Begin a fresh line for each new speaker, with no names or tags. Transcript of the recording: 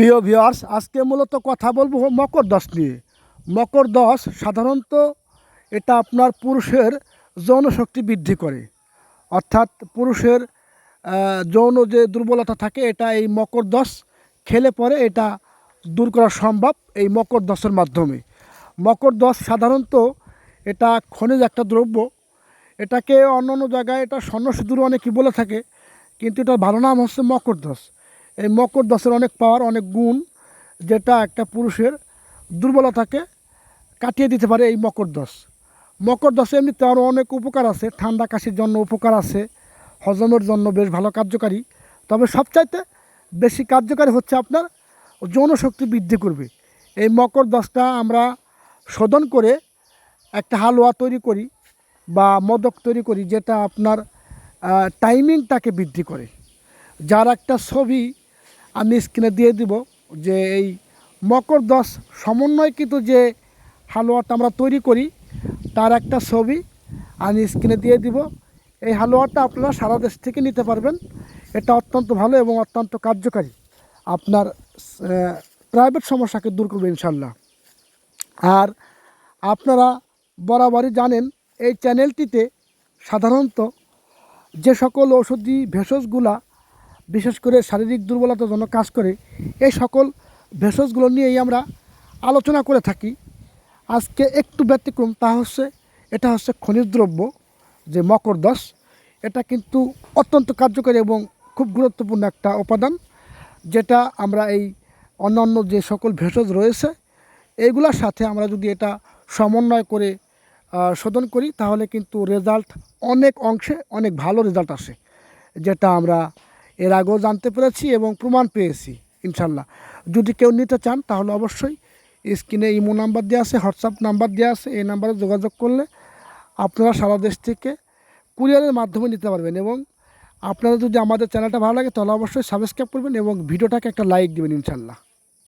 প্রিয় ভিউয়ার্স আজকে মূলত কথা বলব মকর দশ নিয়ে। মকর দশ সাধারণত এটা আপনার পুরুষের যৌন শক্তি বৃদ্ধি করে। অর্থাৎ পুরুষের যৌন যে দুর্বলতা থাকে, এটা এই মকর দশ খেলে পরে এটা দূর করা সম্ভব এই মকর দশের মাধ্যমে। মকর দশ সাধারণত এটা খনিজ একটা দ্রব্য। এটাকে অন্য অন্য জায়গায় এটা স্বর্ণ সিঁদুর অনেকেই বলে থাকে? কিন্তু এটার ভালো নাম হচ্ছে মকর দশ। এই মকর দশের অনেক পাওয়ার, অনেক গুণ যেটা একটা পুরুষের দুর্বলতাকে কাটিয়ে দিতে পারে এই মকর দশ। মকর দশে এমনিতে আরও অনেক উপকার আছে, ঠান্ডা কাশির জন্য উপকার আছে, হজমের জন্য বেশ ভালো কার্যকারী। তবে সবচাইতে বেশি কার্যকারী হচ্ছে আপনার যৌন শক্তি বৃদ্ধি করবে। এই মকর দশটা আমরা শোধন করে একটা হালুয়া তৈরি করি বা মদক তৈরি করি, যেটা আপনার টাইমিংটাকে বৃদ্ধি করে। যার একটা ছবি আমি স্ক্রিনে দিয়ে দিব যে এই মকর দশ সমন্বয়কৃত যে হালুয়াটা আমরা তৈরি করি, তার একটা ছবি আমি স্ক্রিনে দিয়ে দিব। এই হালুয়াটা আপনারা সারা দেশ থেকে নিতে পারবেন। এটা অত্যন্ত ভালো এবং অত্যন্ত কার্যকারী। আপনার প্রাইভেট সমস্যাকে দূর করবে ইনশাল্লাহ আর আপনারা বরাবরই জানেন, এই চ্যানেলটিতে সাধারণত যে সকল ঔষধি ভেষজগুলা বিশেষ করে শারীরিক দুর্বলতার জন্য কাজ করে, এই সকল ভেষজগুলো নিয়েই আমরা আলোচনা করে থাকি। আজকে একটু ব্যতিক্রম, তা হচ্ছে, এটা হচ্ছে খনিজ দ্রব্য, যে মকর দশ। এটা কিন্তু অত্যন্ত কার্যকরী এবং খুব গুরুত্বপূর্ণ একটা উপাদান, যেটা আমরা এই অন্যান্য যে সকল ভেষজ রয়েছে, এইগুলোর সাথে আমরা যদি এটা সমন্বয় করে শোধন করি, তাহলে কিন্তু রেজাল্ট অনেক অংশে অনেক ভালো রেজাল্ট আসে, যেটা আমরা এর আগেও জানতে পেরেছি এবং প্রমাণ পেয়েছি, ইনশাল্লাহ। যদি কেউ নিতে চান, তাহলে অবশ্যই স্ক্রিনে ইমো নাম্বার দেওয়া আছে, হোয়াটসঅ্যাপ নাম্বার দেওয়া আছে, এই নাম্বারে যোগাযোগ করলে আপনারা সারা দেশ থেকে কুরিয়ারের মাধ্যমে নিতে পারবেন এবং আপনারা যদি আমাদের চ্যানেলটা ভালো লাগে, তাহলে অবশ্যই সাবস্ক্রাইব করবেন এবং ভিডিওটাকে একটা লাইক দেবেন, ইনশাল্লাহ।